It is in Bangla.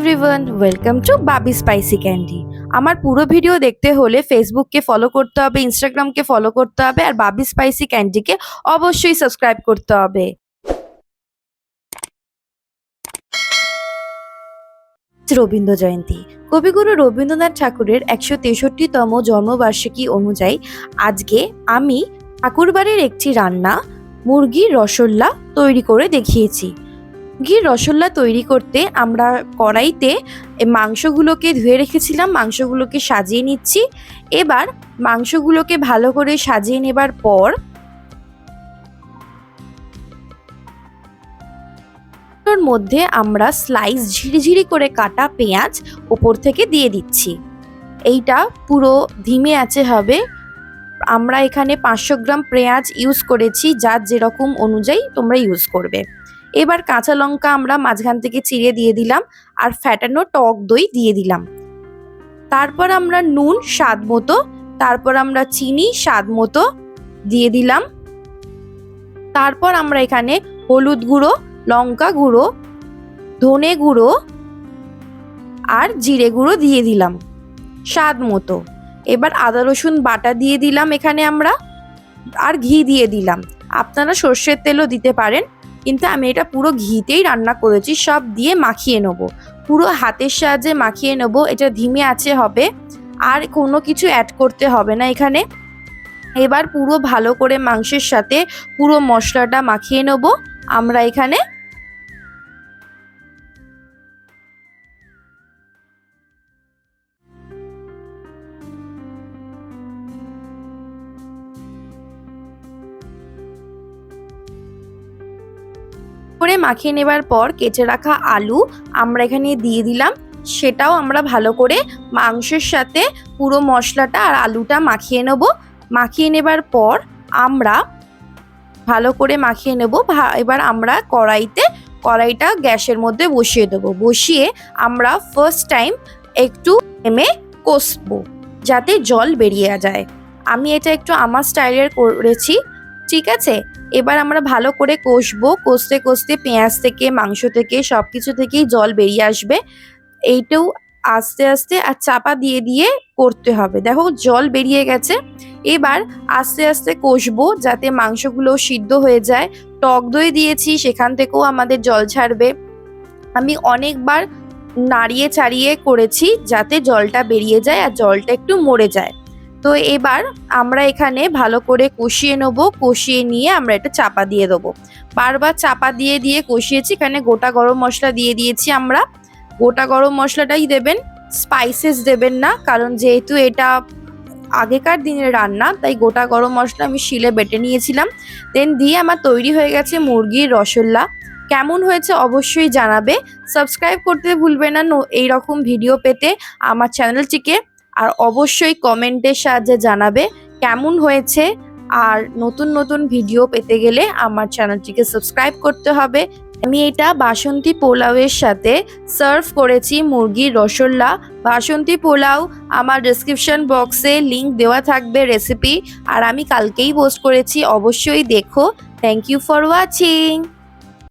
Everyone welcome to Babi spicy candy আমার পুরো ভিডিও দেখতে হলে ফেসবুককে ফলো করতে হবে ইনস্টাগ্রামকে ফলো করতে হবে, আর বাবি স্পাইসি ক্যান্ডিকে অবশ্যই সাবস্ক্রাইব করতে হবে। রবীন্দ্র জয়ন্তী। কবিগুরু রবীন্দ্রনাথ ঠাকুরের একশো তেষট্টিতম জন্মবার্ষিকী অনুযায়ী আজকে আমি ঠাকুরবাড়ির একটি রান্না, মুরগির রসল্লা তৈরি করে দেখিয়েছি। মুরগির রসল্লা তৈরি করতে আমরা কড়াইতে মাংসগুলোকে ধুয়ে রেখেছিলাম, মাংসগুলোকে সাজিয়ে নিচ্ছি। এবার মাংসগুলোকে ভালো করে সাজিয়ে নেবার পর মধ্যে আমরা স্লাইস ঝিরিঝিরি করে কাটা পেঁয়াজ ওপর থেকে দিয়ে দিচ্ছি। এইটা পুরো ধিমে আছে হবে। আমরা এখানে পাঁচশো গ্রাম পেঁয়াজ ইউজ করেছি, যার যেরকম অনুযায়ী তোমরা ইউজ করবে। এবার কাঁচা লঙ্কা আমরা মাঝখান থেকে চিড়ে দিয়ে দিলাম আর ফ্যাটানো টক দই দিয়ে দিলাম। তারপর আমরা নুন স্বাদ মতো, তারপর আমরা চিনি স্বাদ মতো দিয়ে দিলাম। তারপর আমরা এখানে হলুদ গুঁড়ো, লঙ্কা গুঁড়ো, ধনে গুঁড়ো আর জিরে গুঁড়ো দিয়ে দিলাম স্বাদ মতো। এবার আদা, রসুন বাটা দিয়ে দিলাম এখানে আমরা আর ঘি দিয়ে দিলাম। আপনারা সর্ষের তেলও দিতে পারেন। কিন্তু আমি এটা পুরো ঘিতেই রান্না করেছি, সব দিয়ে মাখিয়ে নেব। পুরো হাতের সাহায্যে মাখিয়ে নেব, এটা ধিমে আছে হবে, আর কোনো কিছু অ্যাড করতে হবে না এখানে। এবার পুরো ভালো করে মাংসের সাথে পুরো মশলাটা মাখিয়ে নেব, আমরা এখানে করে মাখিয়ে নেবার পর কেটে রাখা আলু আমরা এখানে দিয়ে দিলাম। সেটাও আমরা ভালো করে মাংসের সাথে পুরো মশলাটা আর আলুটা মাখিয়ে নেব। মাখিয়ে নেবার পর আমরা ভালো করে মাখিয়ে নেব। এবার আমরা কড়াইতে, কড়াইটা গ্যাসের মধ্যে বসিয়ে দেবো। বসিয়ে আমরা ফার্স্ট টাইম একটু এমে কষবো, যাতে জল বেরিয়ে যায়। আমি এটা একটু আমার স্টাইলের করেছি। ঠিক আছে? এবার আমরা ভালো করে কষবো, কষতে কষতে পেঁয়াজ থেকে, মাংস থেকে সব কিছু থেকেই জল বেরিয়ে আসবে। এইটাও আস্তে আস্তে আর চাপা দিয়ে দিয়ে করতে হবে। দেখো জল বেরিয়ে গেছে। এবার আস্তে আস্তে কষবো যাতে মাংসগুলো সিদ্ধ হয়ে যায়। টক দই দিয়েছি, সেখান থেকেও আমাদের জল ছাড়বে। আমি অনেকবার নাড়িয়ে চাড়িয়ে করেছি যাতে জলটা বেরিয়ে যায় আর জলটা একটু মরে যায়। তো এবার আমরা এখানে ভালো করে কষিয়ে নেব, কষিয়ে নিয়ে আমরা এটা চাপা দিয়ে দেবো। বারবার চাপা দিয়ে দিয়ে কষিয়েছি, এখানে গোটা গরম মশলা দিয়ে দিয়েছি আমরা। গোটা গরম মশলাটাই দেবেন স্পাইসেস দেবেন না, কারণ যেহেতু এটা আগেকার দিনের রান্না, তাই গোটা গরম মশলা আমি শিলে বেটে নিয়েছিলাম। দেন দিয়ে আমার তৈরি হয়ে গেছে মুরগির রসল্লা কেমন হয়েছে অবশ্যই জানাবে। সাবস্ক্রাইব করতে ভুলবে না এইরকম ভিডিও পেতে আমার চ্যানেলটিকে আর অবশ্যই কমেন্টের সাহায্যে জানাবে কেমন হয়েছে। আর নতুন নতুন ভিডিও পেতে গেলে আমার চ্যানেলটিকে সাবস্ক্রাইব করতে হবে। আমি এটা বাসন্তী পোলাওয়ের সাথে সার্ভ করেছি মুরগির রসল্লা। বাসন্তী পোলাও আমার ডিসক্রিপশন বক্সে লিংক দেওয়া থাকবে রেসিপি আর আমি কালকেই পোস্ট করেছি, অবশ্যই দেখো। Thank you for watching